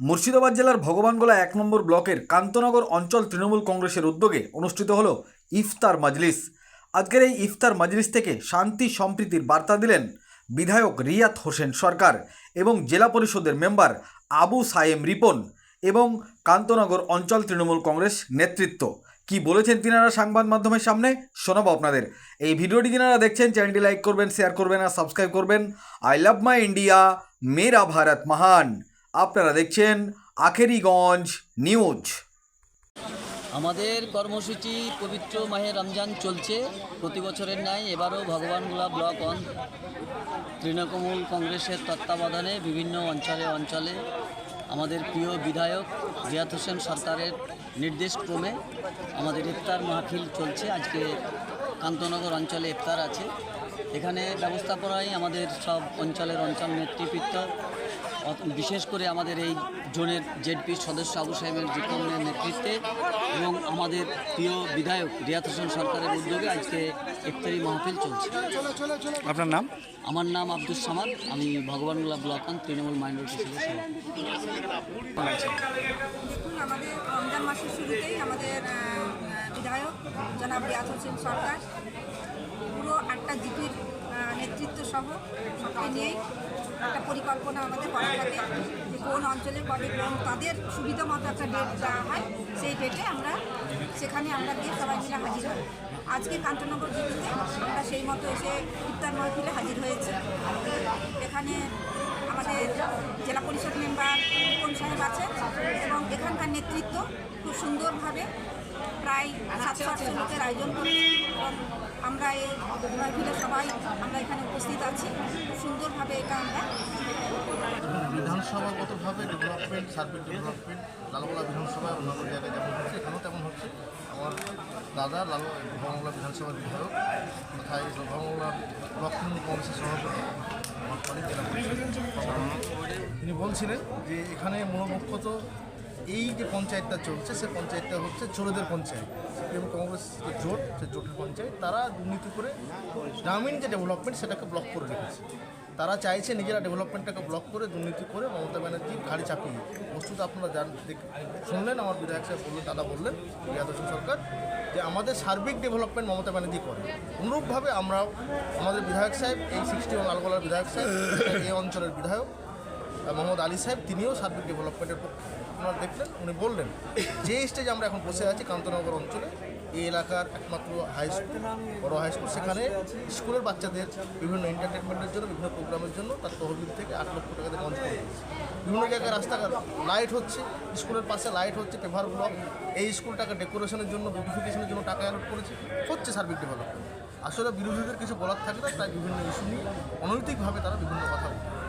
মুর্শিদাবাদ জেলার ভগবানগোলা এক নম্বর ব্লকের কান্তনগর অঞ্চল তৃণমূল কংগ্রেসের উদ্যোগে অনুষ্ঠিত হল ইফতার মাজলিস। আজকের এই ইফতার মাজলিস থেকে শান্তি সম্প্রীতির বার্তা দিলেন বিধায়ক রিয়াত হোসেন সরকার এবং জেলা পরিষদের মেম্বার আবু সায়েম রিপন এবং কান্তনগর অঞ্চল তৃণমূল কংগ্রেস নেতৃত্ব। কি বলেছেন তিনারা সংবাদ মাধ্যমের সামনে? শোনাবো আপনাদের। এই ভিডিওটি তিনারা দেখছেন, চ্যানেলটি লাইক করবেন, শেয়ার করবেন আর সাবস্ক্রাইব করবেন। আই লাভ মাই ইন্ডিয়া, মেরা ভারত মহান। আপনারা দেখছেন আখেরিগঞ্জ নিউজ। আমাদের কর্মসূচি পবিত্র মাহে রমজান চলছে। প্রতি বছরের ন্যায় এবারও ভগবানগোলা ব্লক অন তৃণমূল কংগ্রেসের তত্ত্বাবধানে বিভিন্ন অঞ্চলে অঞ্চলে আমাদের প্রিয় বিধায়ক রিয়াত হোসেন সরকারের নির্দেশক্রমে আমাদের ইফতার মাহফিল চলছে। আজকে কান্তনগর অঞ্চলে ইফতার আছে। এখানে ব্যবস্থাপনায় আমাদের সব অঞ্চলের অঞ্চল অত- বিশেষ করে আমাদের এই জোনের জেডপির সদস্য আবু সাহেবের জিকনের নেতৃত্বে এবং আমাদের প্রিয় বিধায়ক রিয়াত হোসেন সরকারের উদ্যোগে আজকে ইফতারি মাহফিল চলছে। আপনার নাম? আমার নাম আব্দুল সামাদ আমি ভগবানগোলা ব্লক অন তৃণমূল মাইনরিটি সেলের আমাদের রমজান মাসের শুরুতেই আমাদের বিধায়ক জনাব রিয়াজ হোসেন সরকার পুরো আটটা জিপির নেতৃত্ব সহ সবকে নিয়েই একটা পরিকল্পনা আমাদের করা থাকে যে কোন অঞ্চলে কবে কোন তাদের সুবিধা মতো একটা ডেট দেওয়া হয়, সেই ডেটে আমরা সেখানে আমরা গিয়ে সবাই মিলে হাজির হই আজকে কান্তনগর জিপিতে আমরা সেই মতো এসে ইফতার মাহফিলে হাজির হয়েছি। এখানে আমাদের জেলা পরিষদ মেম্বার কোন সাহেব আছেন? এবং এখানকার নেতৃত্ব খুব সুন্দরভাবে প্রায় সাতশো আটশো লোকের আয়োজন আমরা এই সবাই আমরা এখানে উপস্থিত আছি। খুব সুন্দরভাবে এটা আমরা বিধানসভাগতভাবে ডেভেলপমেন্ট সার্বিক ডেভেলপমেন্ট লালগোলা বিধানসভায় অন্যান্য জায়গায় যেমন হচ্ছে, এখানেও তেমন হচ্ছে। আমার দাদা লাল ভগমলা বিধানসভার বিধায়ক তথা এই ভগমলা ব্লক তৃণমূল কংগ্রেসের সভাপতি, আমার তিনি বলছিলেন যে এখানে মূলত এই যে পঞ্চায়েতটা চলছে, সে পঞ্চায়েতটা হচ্ছে চোরদের পঞ্চায়েত। এবং কংগ্রেস যে জোট, সে জোটের পঞ্চায়েত, তারা দুর্নীতি করে গ্রামীণ যে ডেভেলপমেন্ট সেটাকে ব্লক করে রেখেছে। তারা চাইছে নিজেরা ডেভেলপমেন্টটাকে ব্লক করে দুর্নীতি করে মমতা ব্যানার্জির ঘাড়ি চাপিয়ে বস্তুত আপনারা দেখ- শুনলেন, আমার বিধায়ক সাহেব বললেন, দাদা বললেন হোসেন সরকার, যে আমাদের সার্বিক ডেভেলপমেন্ট মমতা ব্যানার্জি করে। অনুরূপভাবে আমরাও আমাদের বিধায়ক সাহেব, এই সিক্সটি ওয়ান লালগোলার বিধায়ক সাহেব, এই অঞ্চলের বিধায়ক মোহাম্মদ আলী সাহেব, তিনিও সার্বিক ডেভেলপমেন্টের আপনারা দেখলেন, উনি বললেন, যে স্টেজে আমরা এখন বসে আছি, কান্তনগর অঞ্চলে, এই এলাকার একমাত্র হাই স্কুল বড় হাই স্কুল সেখানে স্কুলের বাচ্চাদের বিভিন্ন এন্টারটেনমেন্টের জন্য, বিভিন্ন প্রোগ্রামের জন্য তার তহবিল থেকে আট লক্ষ টাকা দিয়ে লঞ্চ করে বিভিন্ন জায়গায় রাস্তাঘাট লাইট হচ্ছে, স্কুলের পাশে লাইট হচ্ছে পেভার ব্লক এই স্কুলটাকে ডেকোরেশনের জন্য বিউটিফিকেশনের জন্য টাকা অ্যালোট করেছে, হচ্ছে সার্বিক ডেভেলপমেন্ট আসলে বিরোধীদের কিছু বলার থাকে না, তাই বিভিন্ন ইস্যু নিয়ে অনৈতিকভাবে তারা বিভিন্ন কথা বলে।